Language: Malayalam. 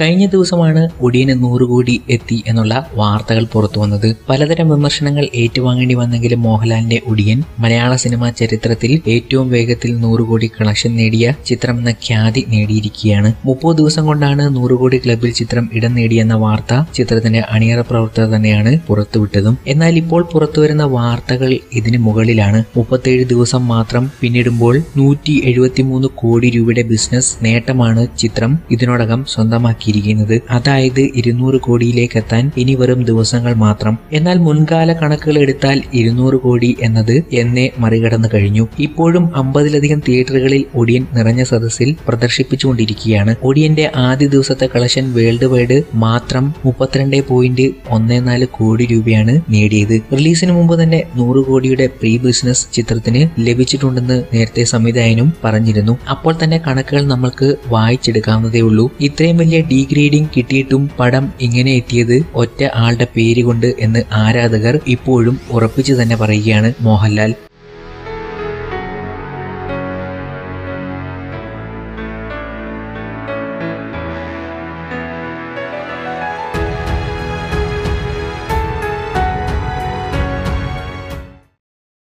കഴിഞ്ഞ ദിവസമാണ് ഒടിയന് നൂറ് കോടി എത്തി എന്നുള്ള വാർത്തകൾ പുറത്തു വന്നത്. പലതരം വിമർശനങ്ങൾ ഏറ്റുവാങ്ങേണ്ടി വന്നെങ്കിലും മോഹൻലാലിന്റെ ഒടിയൻ മലയാള സിനിമാ ചരിത്രത്തിൽ ഏറ്റവും വേഗത്തിൽ നൂറ് കോടി കളക്ഷൻ നേടിയ ചിത്രം എന്ന ഖ്യാതി നേടിയിരിക്കുകയാണ്. മുപ്പത് ദിവസം കൊണ്ടാണ് നൂറ് കോടി ക്ലബിൽ ചിത്രം ഇടം നേടിയെന്ന വാർത്ത ചിത്രത്തിന്റെ അണിയറ പ്രവർത്തകർ തന്നെയാണ് പുറത്തുവിട്ടതും. എന്നാൽ ഇപ്പോൾ പുറത്തുവരുന്ന വാർത്തകൾ ഇതിന് മുകളിലാണ്. മുപ്പത്തേഴ് ദിവസം മാത്രം പിന്നിടുമ്പോൾ നൂറ്റി കോടി രൂപയുടെ ബിസിനസ് നേട്ടമാണ് ചിത്രം. ഇതിനോടകം സ്വന്തമാക്കിയിരിക്കുന്നത് അതായത് ഇരുന്നൂറ് കോടിയിലേക്ക് എത്താൻ ഇനി വെറും ദിവസങ്ങൾ മാത്രം. എന്നാൽ മുൻകാല കണക്കുകൾ എടുത്താൽ ഇരുന്നൂറ് കോടി എന്നത് എന്നെ മറികടന്നു കഴിഞ്ഞു. ഇപ്പോഴും അമ്പതിലധികം തിയേറ്ററുകളിൽ ഒടിയൻ നിറഞ്ഞ സദസ്സിൽ പ്രദർശിപ്പിച്ചുകൊണ്ടിരിക്കുകയാണ്. ഒടിയന്റെ ആദ്യ ദിവസത്തെ കളക്ഷൻ വേൾഡ് വൈഡ് മാത്രം മുപ്പത്തിരണ്ട് പോയിന്റ് ഒന്ന് നാല് കോടി രൂപയാണ് നേടിയത്. റിലീസിന് മുമ്പ് തന്നെ നൂറ് കോടിയുടെ പ്രീ ബിസിനസ് ചിത്രത്തിന് ലഭിച്ചിട്ടുണ്ടെന്ന് നേരത്തെ സംവിധായകനും പറഞ്ഞിരുന്നു. അപ്പോൾ തന്നെ കണക്കുകൾ നമ്മൾക്ക് വായിച്ചെടുക്കാവുന്നതേ ഉള്ളൂ. ഇത്രയും വലിയ ഡീഗ്രേഡിംഗ് കിട്ടിയിട്ടും പടം ഇങ്ങനെ എത്തിയത് ഒറ്റ ആളുടെ പേര് കൊണ്ട് എന്ന് ആരാധകർ ഇപ്പോഴും ഉറപ്പിച്ചു തന്നെ പറയുകയാണ് മോഹൻലാൽ.